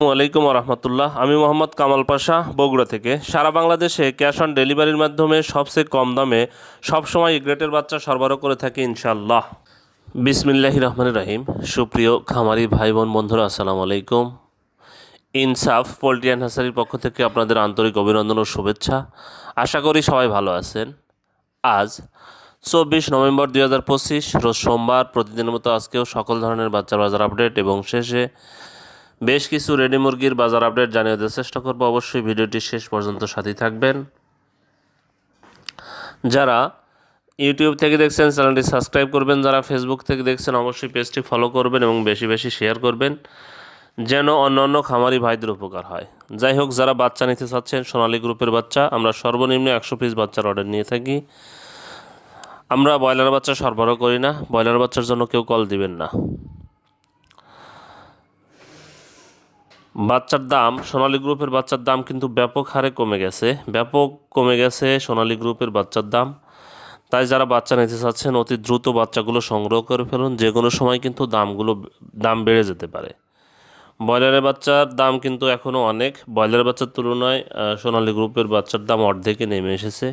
আলাইকুম রহমতুল্লাহ। আমি মোহাম্মদ কামাল পাশা, বগুড়া থেকে। সারা বাংলাদেশে ক্যাশ অন ডেলিভারির মাধ্যমে সবচেয়ে কম দামে সবসময় গ্রেটের বাচ্চা সরবরাহ করে থাকি ইনশাল্লাহ বিসমিল্লাহ রহমান রাহিম। সুপ্রিয় খামারি ভাই বোন বন্ধুরা, আসসালামু আলাইকুম। ইনসাফ পোলট্রি অ্যান্ড হাসারির পক্ষ থেকে আপনাদের আন্তরিক অভিনন্দন ও শুভেচ্ছা। আশা করি সবাই ভালো আছেন। আজ চব্বিশ নভেম্বর দুই হাজার পঁচিশ, রোজ সোমবার, প্রতিদিনের মতো আজকেও সকল ধরনের বাচ্চার বাজার আপডেট এবং শেষে বেশ কিছু রেডি মুরগির বাজার আপডেট জানিয়ে দেওয়ার চেষ্টা করব। অবশ্যই ভিডিওটি শেষ পর্যন্ত সাথেই থাকবেন। যারা ইউটিউব থেকে দেখছেন, চ্যানেলটি সাবস্ক্রাইব করবেন। যারা ফেসবুক থেকে দেখছেন, অবশ্যই পেজটি ফলো করবেন এবং বেশি বেশি শেয়ার করবেন, যেন অন্য অন্য খামারি ভাইদের উপকার হয়। যাই হোক, যারা বাচ্চা নিতে চাচ্ছেন, সোনালী গ্রুপের বাচ্চা, আমরা সর্বনিম্ন একশো পিস বাচ্চার অর্ডার নিয়ে থাকি। আমরা ব্রয়লার বাচ্চা সরবরাহ করি না। ব্রয়লার বাচ্চার জন্য কেউ কল দিবেন না। বাচ্চার দাম, সোনালী গ্রুপের বাচ্চার দাম কিন্তু ব্যাপক হারে কমে গেছে। ব্যাপক কমে গেছে সোনালী গ্রুপের বাচ্চার দাম। তাই যারা বাচ্চা নিতে চাচ্ছেন, অতি দ্রুত বাচ্চাগুলো সংগ্রহ করে ফেলুন। যে কোনো সময় কিন্তু দামগুলো, দাম বেড়ে যেতে পারে। ব্রয়লারের বাচ্চার দাম কিন্তু এখনও অনেক। ব্রয়লারের বাচ্চার তুলনায় সোনালী গ্রুপের বাচ্চার দাম অর্ধেকে নেমে এসেছে।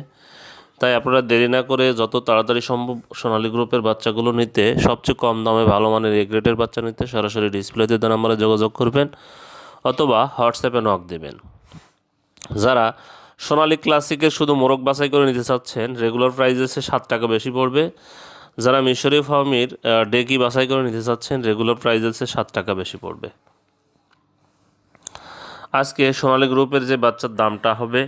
তাই আপনারা দেরি না করে যত তাড়াতাড়ি সম্ভব সোনালী গ্রুপের বাচ্চাগুলো নিতে, সবচেয়ে কম দামে ভালো মানের এ গ্রেডের বাচ্চা নিতে সরাসরি ডিসপ্লেতে দেওয়া নাম্বারে যোগাযোগ করবেন। অথবা হোয়াটসঅ্যাপে নক দেবেন। যারা সোনালী ক্লাসিকের শুধু মোরগ বাছাই করে নিতে চাচ্ছেন রেগুলার প্রাইস এসে সাত টাকা বেশি পড়বে। যারা মিশরীয় ফার্মির ডেকি বাছাই করে নিতে চাচ্ছেন রেগুলার প্রাইস এসে সাত টাকা বেশি পড়বে। আজকে সোনালী গ্রুপের যে বাচ্চার দামটা হবে,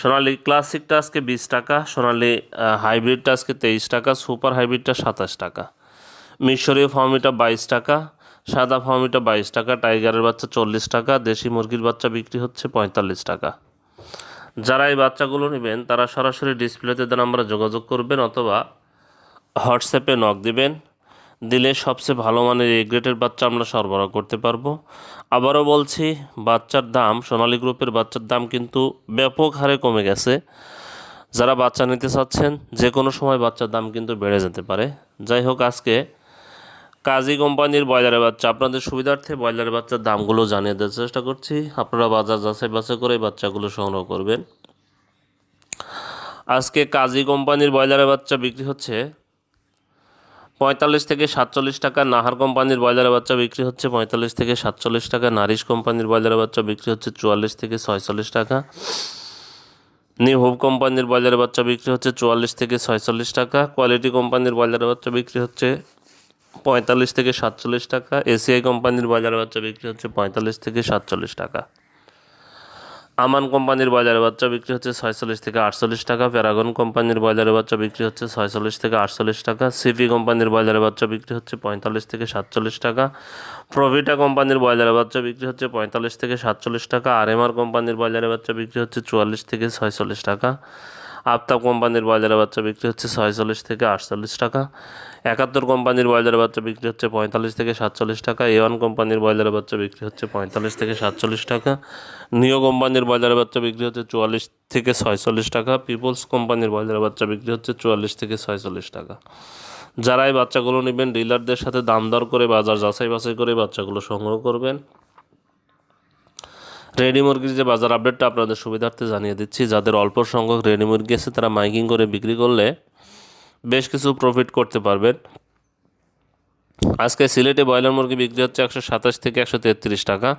সোনালী ক্লাসিকটা আজকে বিশ টাকা, সোনালী হাইব্রিডটা আজকে তেইশ টাকা সুপার হাইব্রিডটা সাতাশ টাকা। মিশরীয় ফার্মিটা বাইশ টাকা সাদা ফার্মিটা বাইশ টাকা, টাইগারের বাচ্চা চল্লিশ টাকা, দেশি মুরগির বাচ্চা বিক্রি হচ্ছে পঁয়তাল্লিশ টাকা। যারা এই বাচ্চাগুলো নেবেন, তারা সরাসরি ডিসপ্লেতে দেন আমরা যোগাযোগ করবেন অথবা হোয়াটসঅ্যাপে নক দিবেন। দিলে সবচেয়ে ভালো মানের এই গ্রেটের বাচ্চা আমরা সরবরাহ করতে পারব। আবারও বলছি, বাচ্চার দাম, সোনালী গ্রুপের বাচ্চার দাম কিন্তু ব্যাপক হারে কমে গেছে। যারা বাচ্চা নিতে চাচ্ছেন যে কোনো সময় বাচ্চার দাম কিন্তু বেড়ে যেতে পারে। যাই হোক, আজকে কাজী কোম্পানির ব্রয়লারের বাচ্চা। আপনাদের সুবিধার্থে ব্রয়লারের বাচ্চার দামগুলো জানিয়ে দেওয়ার চেষ্টা করছি। আপনারা বাজার যাচাই বাছাই করে বাচ্চাগুলো সংগ্রহ করবেন। আজকে কাজী কোম্পানির ব্রয়লারের বাচ্চা বিক্রি হচ্ছে পঁয়তাল্লিশ থেকে সাতচল্লিশ টাকা। নাহার কোম্পানির ব্রয়লারের বাচ্চা বিক্রি হচ্ছে পঁয়তাল্লিশ থেকে সাতচল্লিশ টাকা। নারিশ কোম্পানির ব্রয়লারের বাচ্চা বিক্রি হচ্ছে চুয়াল্লিশ থেকে ছয়চল্লিশ টাকা। নিউ হোপ কোম্পানির ব্রয়লারের বাচ্চা বিক্রি হচ্ছে চুয়াল্লিশ থেকে ছয়চল্লিশ টাকা। কোয়ালিটি কোম্পানির ব্রয়লারের বাচ্চা বিক্রি হচ্ছে পঁয়তাল্লিশ থেকে সাতচল্লিশ টাকা। এসিআই কোম্পানির বাজারে বাচ্চা বিক্রি হচ্ছে পঁয়তাল্লিশ থেকে সাতচল্লিশ টাকা। আমান কোম্পানির বাজারে বাচ্চা বিক্রি হচ্ছে ছয়চল্লিশ থেকে আটচল্লিশ টাকা। প্যারাগন কোম্পানির বাজারে বাচ্চা বিক্রি হচ্ছে ছয়চল্লিশ থেকে আটচল্লিশ টাকা। সিপি কোম্পানির বাজারে বাচ্চা বিক্রি হচ্ছে পঁয়তাল্লিশ থেকে সাতচল্লিশ টাকা। প্রভিটা কোম্পানির বাজারে বাচ্চা বিক্রি হচ্ছে পঁয়তাল্লিশ থেকে সাতচল্লিশ টাকা। আরএমআর কোম্পানির বাজারে বাচ্চা বিক্রি হচ্ছে চুয়াল্লিশ থেকে ছয়চল্লিশ টাকা। আফতাব কোম্পানির বাজারে বাচ্চা বিক্রি হচ্ছে ছয়চল্লিশ থেকে আটচল্লিশ টাকা। একাত্তর কোম্পানির বয়লারের বাচ্চা বিক্রি হচ্ছে পঁয়তাল্লিশ থেকে সাতচল্লিশ টাকা। এ ওয়ান কোম্পানির বয়লারের বাচ্চা বিক্রি হচ্ছে পঁয়তাল্লিশ থেকে সাতচল্লিশ টাকা। নিও কোম্পানির বয়লারের বাচ্চা বিক্রি হচ্ছে চুয়াল্লিশ থেকে ছয়চল্লিশ টাকা। পিপলস কোম্পানির বয়লারের বাচ্চা বিক্রি হচ্ছে চুয়াল্লিশ থেকে ছয়চল্লিশ টাকা। যারা এই বাচ্চাগুলো নেবেন, ডিলারদের সাথে দাম দর করে, বাজার যাচাই বাছাই করে বাচ্চাগুলো সংগ্রহ করবেন। রেডি মুরগির যে বাজার আপডেটটা আপনাদের সুবিধার্থে জানিয়ে দিচ্ছি, যাদের অল্প সংখ্যক রেডি মুরগি আছে, তারা মাইকিং করে বিক্রি করলে বেশ কিছু প্রফিট করতে পারবেন। আজকে সিলেটে ব্রয়লার মুরগি বিক্রি হচ্ছে একশো সাতাশ থেকে একশো তেত্রিশ টাকা,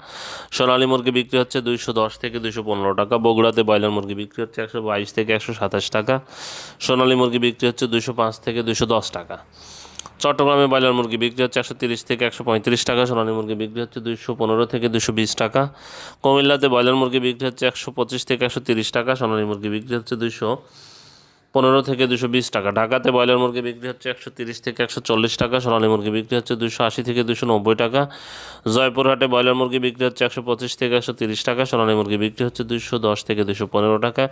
সোনালী মুরগি বিক্রি হচ্ছে দুইশো দশ থেকে দুইশো পনেরো টাকা, বগুড়াতে ব্রয়লার মুরগি বিক্রি হচ্ছে একশো বাইশ থেকে একশো সাতাশ টাকা, সোনালী মুরগি বিক্রি হচ্ছে দুইশো পাঁচ থেকে দুইশো দশ টাকা। চট্টগ্রামে ব্রয়লার মুরগি বিক্রি হচ্ছে একশো তিরিশ থেকে একশো পঁয়ত্রিশ টাকা সোনালী মুরগি বিক্রি হচ্ছে দুইশো পনেরো থেকে দুশো বিশ টাকা কুমিল্লাতে ব্রয়লার মুরগি বিক্রি হচ্ছে একশো পঁচিশ থেকে একশো তিরিশ টাকা সোনালী মুরগি বিক্রি হচ্ছে দুইশো পনেরো থেকে দুশো বিশ টাকা ঢাকাতে ব্রয়লার মুরগি বিক্রি হচ্ছে একশো তিরিশ থেকে একশো চল্লিশ টাকা সোনালী মুরগি বিক্রি হচ্ছে দুশো আশি থেকে দুশো নব্বই টাকা জয়পুরহাটে ব্রয়লার মুরগি বিক্রি হচ্ছে একশো পঁচিশ থেকে একশো তিরিশ টাকা সোনালী মুরগি বিক্রি হচ্ছে দুশো দশ থেকে দুশো পনেরো টাকা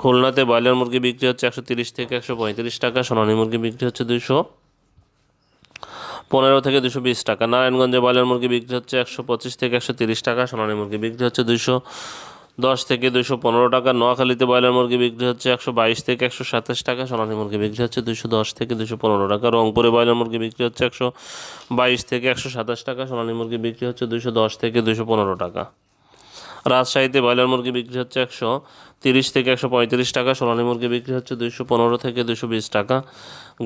খুলনাতে ব্রয়লার মুরগি বিক্রি হচ্ছে একশো তিরিশ থেকে একশো পঁয়ত্রিশ টাকা সোনালী মুরগি বিক্রি হচ্ছে দুশো পনেরো থেকে দুশো বিশ টাকা। নারায়ণগঞ্জে ব্রয়লার মুরগি বিক্রি হচ্ছে একশো পঁচিশ থেকে একশো তিরিশ টাকা, সোনালী মুরগি বিক্রি হচ্ছে দুশো দশ থেকে দুশো পনেরো টাকা, নোয়াখালীতে ব্রয়লার মুরগি বিক্রি হচ্ছে একশো বাইশ থেকে একশো সাতাশ টাকা, সোনালী মুরগি বিক্রি হচ্ছে দুশো দশ থেকে দুশো পনেরো টাকা, রংপুরে ব্রয়লার মুরগি বিক্রি হচ্ছে একশো বাইশ থেকে একশো সাতাশ টাকা, সোনালী মুরগি বিক্রি হচ্ছে দুশো দশ থেকে দুশো পনেরো টাকা। রাজশাহীতে ব্রয়লার মুরগি বিক্রি হচ্ছে একশো তিরিশ থেকে একশো পঁয়ত্রিশ টাকা, সোনালী মুরগি বিক্রি হচ্ছে দুইশো পনেরো থেকে দুশো বিশ টাকা।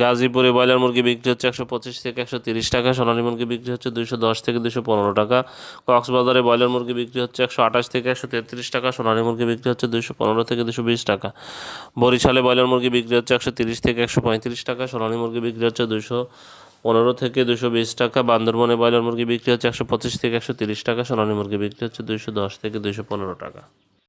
গাজীপুরে ব্রয়লার মুরগি বিক্রি হচ্ছে একশো পঁচিশ থেকে একশো তিরিশ টাকা, সোনালী মুরগি বিক্রি হচ্ছে দুইশো দশ থেকে দুশো পনেরো টাকা। কক্সবাজারে ব্রয়লার মুরগি বিক্রি হচ্ছে একশো আঠাশ থেকে একশো তেত্রিশ টাকা, সোনালী মুরগি বিক্রি হচ্ছে দুইশো পনেরো থেকে দুশো বিশ টাকা। বরিশালে ব্রয়লার মুরগি বিক্রি হচ্ছে একশো তিরিশ থেকে একশো পঁয়ত্রিশ টাকা, সোনালী মুরগি বিক্রি হচ্ছে দুশো পনেরো থেকে দুশো বিশ টাকা। বান্দরবনে ব্রয়লার মুরগি বিক্রি হচ্ছে একশো পঁচিশ থেকে একশো তিরিশ টাকা। সোনালী মুরগি বিক্রি হচ্ছে দুশো দশ থেকে দুশো পনেরো টাকা।